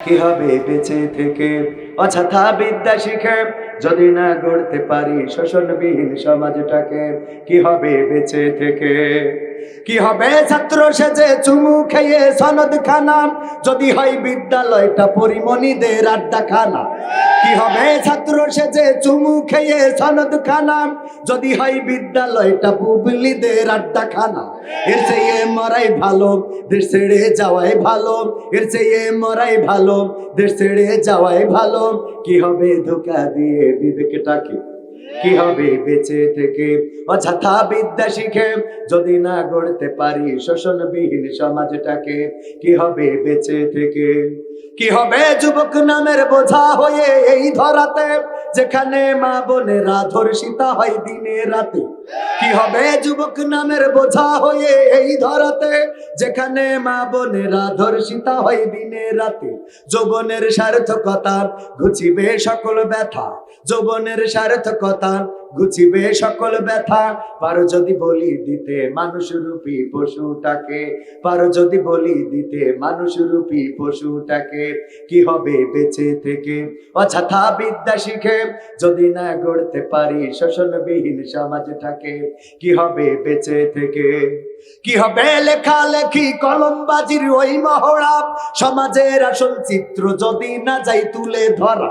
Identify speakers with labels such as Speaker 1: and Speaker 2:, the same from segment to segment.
Speaker 1: কি হবে বেঁচে থেকে? অযথা বিদ্যা শিখে যদি না গড়তে পারি শোষণবিহীন সমাজটাকে কি হবে বেঁচে থেকে? কি হবে ছাত্র সেজে চুমু খেয়ে সনদ খানা যদি হয় বিদ্যালয়টা পরিমণিদের আড্ডা খানা কি হবে ছাত্র সেজে চুমু খেয়ে সনদ খানা যদি হয় বিদ্যালয়টা পুবলিদের আড্ডা খানা এর চেয়ে মরাই ভালো, দেশ ছেড়ে যাওয়াই ভালো। এর চেয়ে মরাই ভালো, দেশ ছেড়ে যাওয়াই ভালো। কি হবে ধোকা দিয়ে বিবেকটাকে? কি হবে বেঁচে থেকে? অযথা বিদ্যা শিখে যদি না গড়তে পারি শোষণবিহীন সমাজটাকে কি হবে বেঁচে থেকে? কি হবে যুবক নামের বোঝা হয়ে এই ধরাতে, যেখানে মা বোনেরা ধর্ষিতা হয় দিনে রাতে? কি হবে যুবক নামের বোঝা হয়ে এই ধরাতে, যেখানে মা বোনেরা ধর্ষিতা হয় দিনে রাতে? যৌবনের সার্থকতা ঘুচিবে সকল ব্যথা। যৌবনের সার্থকতা ঘুচিবে সকল ব্যথা। পারো যদি বলি দিতে মানুষ রূপী পশুটাকে, পারো যদি বলি দিতে মানুষ রূপী পশুটাকে, কি হবে বেঁচে থেকে? অযথা বিদ্যা শিখে যদি না গড়তে পারি শোষণবিহীন সমাজটাকে, কি হবে বেঁচে থেকে? কি হবে লেখালেখি কলমবাজির ওই মহড়া? সমাজের আসল চিত্র যদি না যাই তুলে ধরা।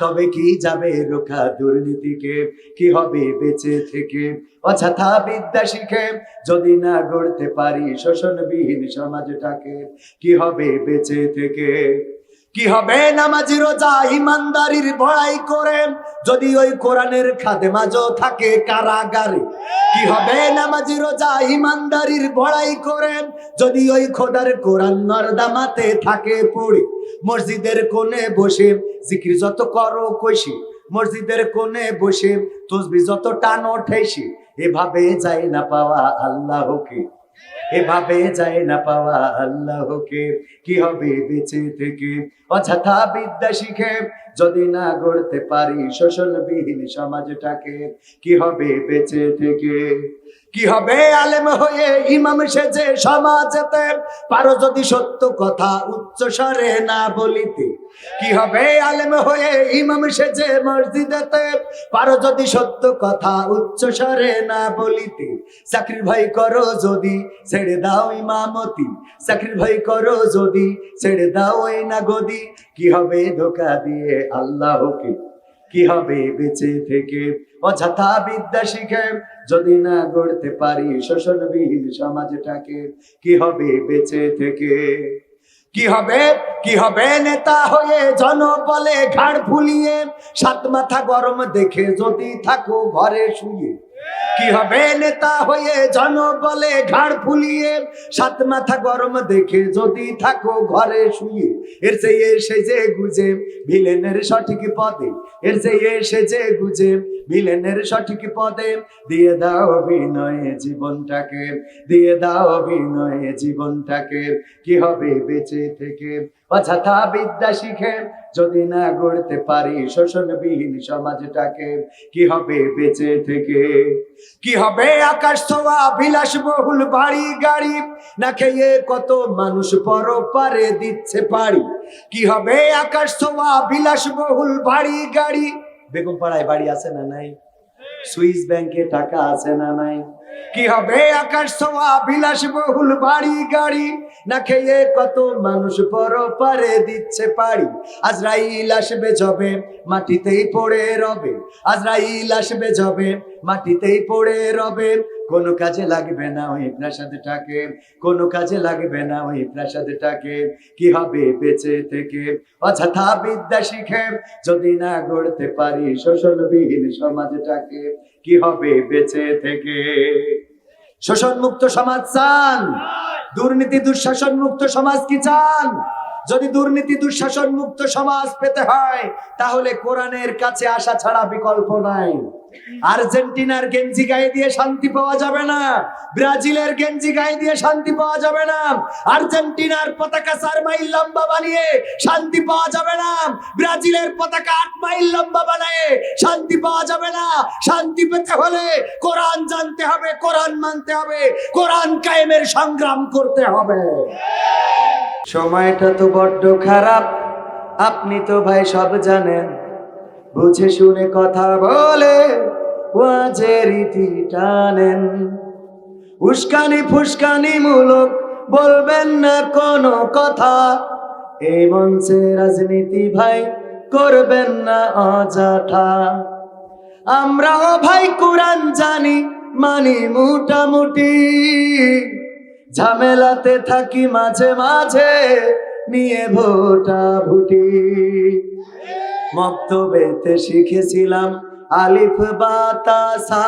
Speaker 1: তবে কি যাবে রোখা দুর্নীতিকে? কি হবে বেঁচে থেকে? অযথা বিদ্যা শিখে যদি না গড়তে পারি শোষণবিহীন সমাজটাকে, কি হবে বেঁচে থেকে? কি হবে? নামাজি রোজা ইমানদারির ভড়াই করে। যদি ওই কোরআনের খাদেমাজ থাকে কারাগারে, কি হবে? নামাজি রোজা ইমানদারির ভড়াই করে। যদি ওই খোদার কোরআন নর্দামাতে থাকে পড়ে, মসজিদের কোণে বসে জিকির যত করো কইসি, মসজিদের কোণে বসে তসবি যত টানো ঠেসি এভাবে যায় না পাওয়া আল্লাহকে। এভাবে যায় না পাওয়া আল্লাহকে, কি হবে বেঁচে থেকে? অযথা বিদ্যা শিখে যদি না গড়তে পারি শোষণবিহীন সমাজটাকে, কি হবে বেঁচে থেকে? কি হবে আলেম হয়ে ইমাম সেজে সমাজেতে? পারো যদি সত্য কথা উচ্চ স্বরে না বলিতে। কি হবে আলেম হয়ে ইমাম সেজে মসজিদেতে? পারো যদি সত্য কথা উচ্চ স্বরে না বলিতে। চাকরির ভয় করো যদি ছেড়ে দাও ইমামতি। চাকরির ভয় করো যদি, ছেড়ে দাও ওই না গদি কি হবে ধোকা দিয়ে আল্লাহকে? কি হবে বেঁচে থেকে? অযথা বিদ্যা শিখে যদি না গড়তে পারি শোষণবিহীন সমাজটাকে, কি হবে বেঁচে থেকে? কি হবে? কি হবে নেতা হয়ে জনবলে ঘাড় ফুলিয়ে, সাত মাথা গরম দেখে যদি থাকো ঘরে শুয়ে। কি হবে নেতা হয়ে জনবলে ঘাড় ফুলিয়ে? সাত মাথা গরম দেখে যদি থাকো ঘরে শুয়ে, এর চেয়ে যে গুজে ভিলেনের সঠিক পদে, এর চেয়ে যে গুজে ভিলেনের সঠিক পদে। দিয়ে দাও অভিনয়ে জীবনটাকে, দিয়ে দাও অভিনয়ে জীবনটাকে, কি হবে বেঁচে থেকে? অযথা বিদ্যা শিখে যদি না গড়তে পারি শোষণবিহীন সমাজটাকে, কি হবে বেঁচে থেকে? কি হবে আকাশ ছোঁয়া, বিলাস বহুল, বাড়ি গাড়ি? না খেয়ে কত মানুষ পর পারে দিচ্ছে পারি কি হবে আকাশ ছোঁয়া, বিলাস বহুল, বাড়ি গাড়ি? বেগম পাড়ায় বাড়ি আছে না নাই? সুইস ব্যাংকে টাকা আছে না নাই? কি হবে? আকাশ ছোঁয়া, বিলাস বহুল, বাড়ি গাড়ি। না খেয়ে কত মানুষ পর পারে দিচ্ছে পারি আজরাইল আসবে জবে মাটিতেই পড়ে রবে। আজরাইল আসবে জবে মাটিতেই পড়ে রবে। কোনো কাজে লাগবে না, ওই প্রাসাদটাকে কোনো কাজে লাগবে না, ওই প্রাসাদটাকে কি হবে বেঁচে থেকে? অযথা বিদ্যা শিখে যদি না গড়তে পারি শোষণবিহীন সমাজটাকে, কি হবে বেঁচে থেকে? শোষণ মুক্ত সমাজ চান। দুর্নীতি দুঃশাসন মুক্ত সমাজ কি চান? যদি দুর্নীতি, দুঃশাসন মুক্ত সমাজ পেতে হয়, তাহলে কোরআনের কাছে আসা ছাড়া বিকল্প নাই। আর্জেন্টিনার গেঞ্জি গায়ে দিয়ে শান্তি পাওয়া যাবে না, ব্রাজিলের গেঞ্জি গায়ে দিয়ে শান্তি পাওয়া যাবে না, আর্জেন্টিনার পতাকা চার মাইল লম্বা বানিয়ে শান্তি পাওয়া যাবে না, ব্রাজিলের পতাকা আট মাইল লম্বা বানিয়ে শান্তি পাওয়া যাবে না। শান্তি পেতে হলে কোরআন জানতে হবে, কোরআন মানতে হবে, কোরআন কায়েমের সংগ্রাম করতে হবে। সময়টা তো বড্ড খারাপ। আপনি তো ভাই সব জানেন। বুঝে শুনে কথা বলে রীতি টানেন। উস্কানি ফুসকানি মূলক বলবেন না কোনো কথা। এই মঞ্চে রাজনীতি ভাই করবেন না অযথা। আমরাও ভাই কোরআন জানি, মানি মোটামুটি। ঝামেলাতে থাকি মাঝে মাঝে, নিয়ে ভোটা ভুটি। মক্তবেতে শিখেছিলাম আলিফ বাতাসা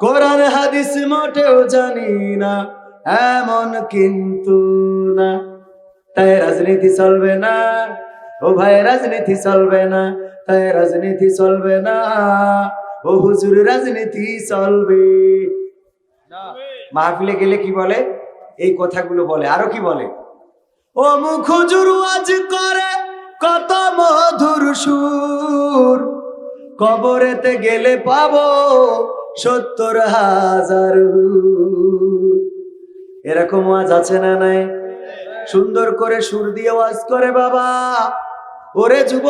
Speaker 1: কোরআন, হাদিস মোটেও জানি না, এমন কিন্তু না। তাই রাজনীতি চলবে না, ও ভাই, রাজনীতি চলবে না, তাই রাজনীতি চলবে না, ও হুজুর, রাজনীতি চলবে। মাহফিলে গেলে কি বলে? এই কথাগুলো বলে। আরও কি বলে? ও মুখ আজ করে, কত মধুর সুর। কবরেতে গেলে পাবো সত্তর হাজার। এরকম ওয়াজ আছে না নাই? সুন্দর করে সুর দিয়ে ওয়াজ করে বাবা। ওরে যুব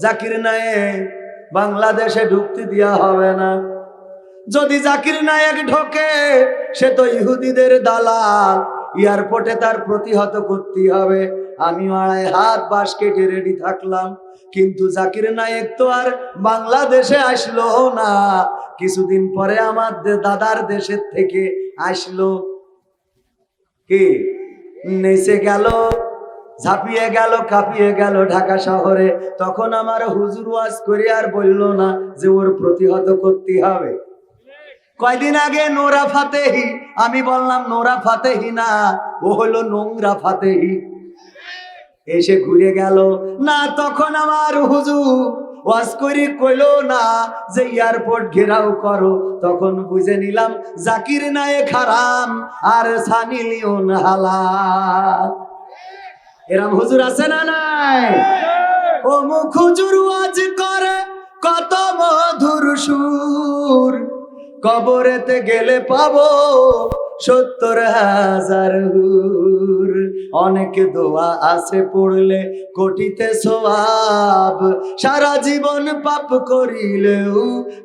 Speaker 1: জাকির নায়েক বাংলাদেশে ঢুকতে দেওয়া হবে না। যদি জাকির নায়ক ঢোকে, সে তো ইহুদিদের দালাল। এয়ারপোর্টে তার প্রতিহত করতে হবে। আমি আড়াই হাত বাস কেটে রেডি থাকলাম। কিন্তু জাকির নায়েক তো আর বাংলাদেশে আসলো না। কিছুদিন পরে আমার দাদার দেশের থেকে আসলো। কি? নেচে গেল, ঝাঁপিয়ে গেল, কাঁপিয়ে গেল ঢাকা শহরে। তখন আমার হুজুর ওয়াজ করে আর বলল না যে ওর প্রতিহত করতে হবে। কয়দিন আগে নোরা ফাতেহি আমি বললাম নোরা ফাতেহি না ও হলো নোংরা ফাতেহি। এসে ঘুরে গেল না তখন আমার হুজুর ওয়াজ করে কইলো না যে এয়ারপোর্ট ঘেরাও করো। তখন বুঝে নিলাম জাকির নায়েক হারাম আর সানি লিওন হালাল। এরম হুজুর আছে না নাই? ও মুখ হুজুর ওয়াজ করে কত মধুর সুর। কবরেতে গেলে পাবো সত্তর হাজার হুর। অনেকে দোয়া আছে পড়লে, কোটিতে সোয়াব সারা জীবন পাপ করিলেও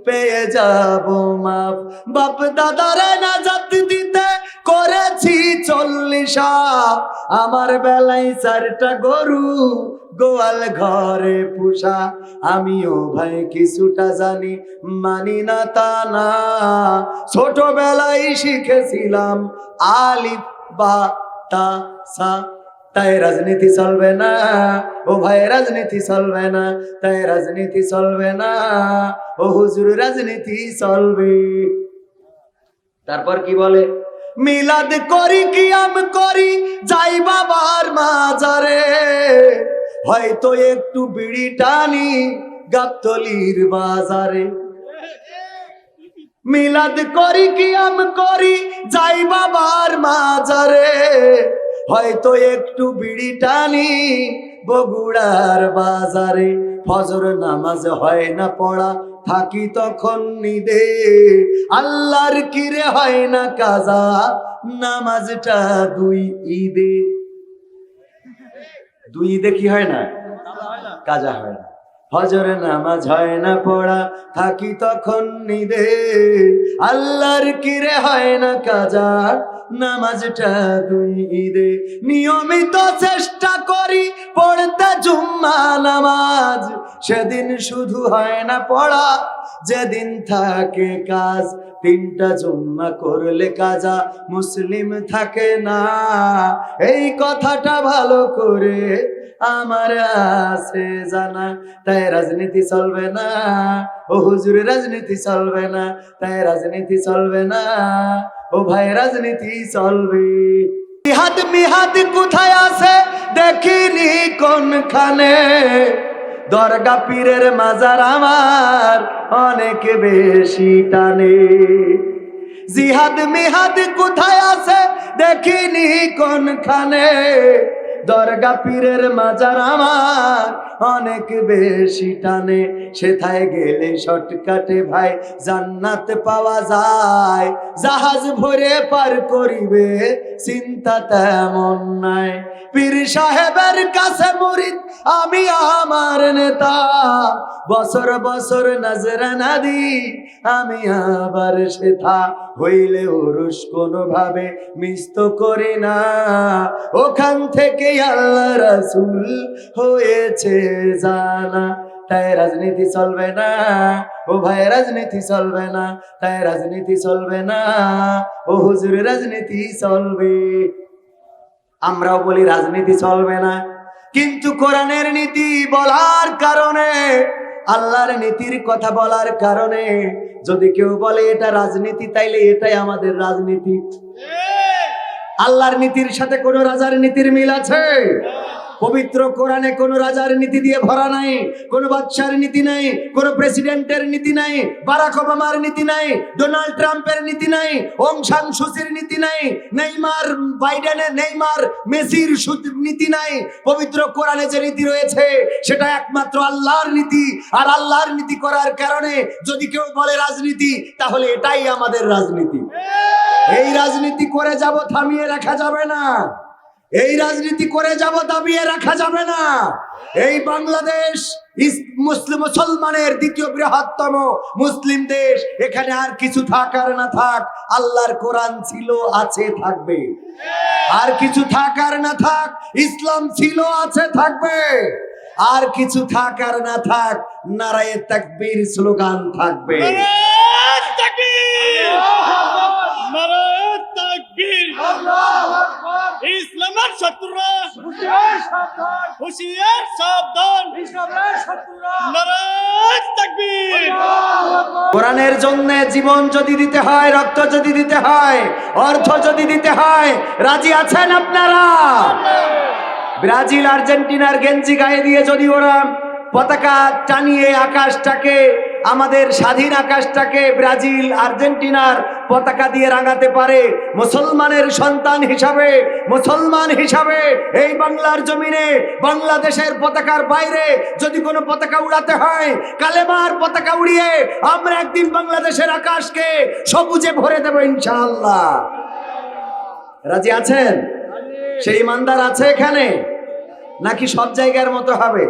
Speaker 1: পেয়ে যাব মাপ বাপ দাদারে নাজাত দিতে করেছি চল্লিশা আমার বেলায় চারটা গরু, গোয়াল ঘরে পুষা। আমিও ভাই কিছুটা জানি, মানি না তা না। ছোটবেলায় শিখেছিলাম আলিফ, বা, তা, সা। তাই রাজনীতি চলবে না। ও ভাই, রাজনীতি চলবে না। তাই রাজনীতি চলবে না। ও হুজুর, রাজনীতি চলবে। তারপর কি বলে? মিলাদ করি, কিয়াম করি, যাই বাবার মাজারে। হয়তো একটু বিড়ি টানি গাবতলির বাজারে। মিলাদ করি, কিয়াম করি, যাই বাবার মাজারে। হয়তো একটু বিড়ি টানি বগুড়ার বাজারে। ফজর নামাজ হয় না পড়া থাকি তখন নিদে। আল্লাহর কিরে হয় না কাজা? নামাজটা দুই ঈদে। দুই ঈদে কি হয় না? কাজা হয় না। ফজর নামাজ হয় না পড়া, থাকি তখন নিদে। আল্লাহর কিরে হয় না কাজা? নামাজটা দুই ঈদে নিয়মিত চেষ্টা করি পড়তে জুম্মা নামাজ। সেদিন শুধু হয় না পড়া, যেদিন থাকে কাজ, তিনটা জুম্মা করলে কাজা মুসলিম থাকে না। এই কথাটা ভালো করে আমার আছে জানা, তাই রাজনীতি চলবে না। ও হুজুর রাজনীতি চলবে না, তাই রাজনীতি চলবে না। ও ভাই, রাজনীতি চলবে। ইহাদ মিহাদ কোথায় আছে দেখিনি কোনখানে। দরগা পীরের মাজার আমার অনেক বেশি টানে। জিহাদ মিহাদ কোথায় আছে দেখিনি কোনখানে। দরগা পীরের মাজার আমার অনেক বেশি টানে। সেথায় গেলে শর্টকাটে ভাই জান্নাত পাওয়া যায়। জাহাজ ভরে পার করিবে, চিন্তা তেমন নাই। পীর সাহেবের কাছে মুরিদ, আমি আমার নেতা। বছর বছর নজরানা দি আমি আবার সেথা। হইলে ওরস কোনোভাবে মিস্ত করি না। ওখান থেকে আল্লাহ রাসূল হয়েছে জানা। তাই রাজনীতি চলবে না। ও ভাই, রাজনীতি চলবে না। তাই রাজনীতি চলবে না। ও হুজুর, রাজনীতি চলবে। আমরাও বলি রাজনীতি চলবে না। কিন্তু কোরআনের নীতি বলার কারণে আল্লাহর নীতির কথা বলার কারণে যদি কেউ বলে এটা রাজনীতি তাইলে এটাই আমাদের রাজনীতি। আল্লাহর নীতির সাথে কোন রাজার নীতির মিল আছে? পবিত্র কোরআনে কোন রাজার নীতি দিয়ে ভরা নাই, কোন বাদশার নীতি নাই, কোন প্রেসিডেন্টের নীতি নাই, বারাক ওবামার নীতি নাই, ডোনাল্ড ট্রাম্পের নীতি নাই ওং সাং সুচির নীতি নাই, নেইমার বাইডেনের, নেইমার মেসির নীতি নাই। পবিত্র কোরআনে যে নীতি রয়েছে, সেটা একমাত্র আল্লাহর নীতি। আর আল্লাহর নীতি করার কারণে যদি কেউ বলে রাজনীতি, তাহলে এটাই আমাদের রাজনীতি। এই রাজনীতি করে যাব, থামিয়ে রাখা যাবে না। এই রাজনীতি করে যাব দাবিয়ে রাখা যাবে না। এই বাংলাদেশ মুসলিম মুসলমানের দ্বিতীয় বৃহত্তম মুসলিম দেশ। এখানে আর কিছু থাক আর না থাক আল্লাহর কোরআন ছিল আছে থাকবে। আর কিছু থাক আর না থাক ইসলাম ছিল আছে থাকবে। আর কিছু থাক আর না থাক নারায়ে তাকবীর স্লোগান থাকবে।
Speaker 2: তাকবীর! ইসলামের শত্রুরা। হুশিয়ার সাবধান।
Speaker 1: কোরআনের জন্য জীবন যদি দিতে হয়, রক্ত যদি দিতে হয়, অর্থ যদি দিতে হয়, রাজি আছেন আপনারা? ব্রাজিল আর্জেন্টিনার গেঞ্জি গায়ে দিয়ে যদি ওরা পতাকা টানিয়ে আকাশটাকে, আমাদের স্বাধীন আকাশটাকে ব্রাজিল, আর্জেন্টিনার পতাকা দিয়ে রাঙাতে পারে মুসলমানের সন্তান হিসাবে, মুসলমান হিসাবে এই বাংলার জমিনে, বাংলাদেশের পতাকার বাইরে যদি কোনো পতাকা উড়াতে হয়, কালেমার পতাকা উড়িয়ে আমরা একদিন বাংলাদেশের আকাশকে সবুজে ভরে দেবো ইনশাআল্লাহ। রাজি আছেন? সেই ইমানদার আছে এখানে? নাকি সব জায়গার মতো হবে?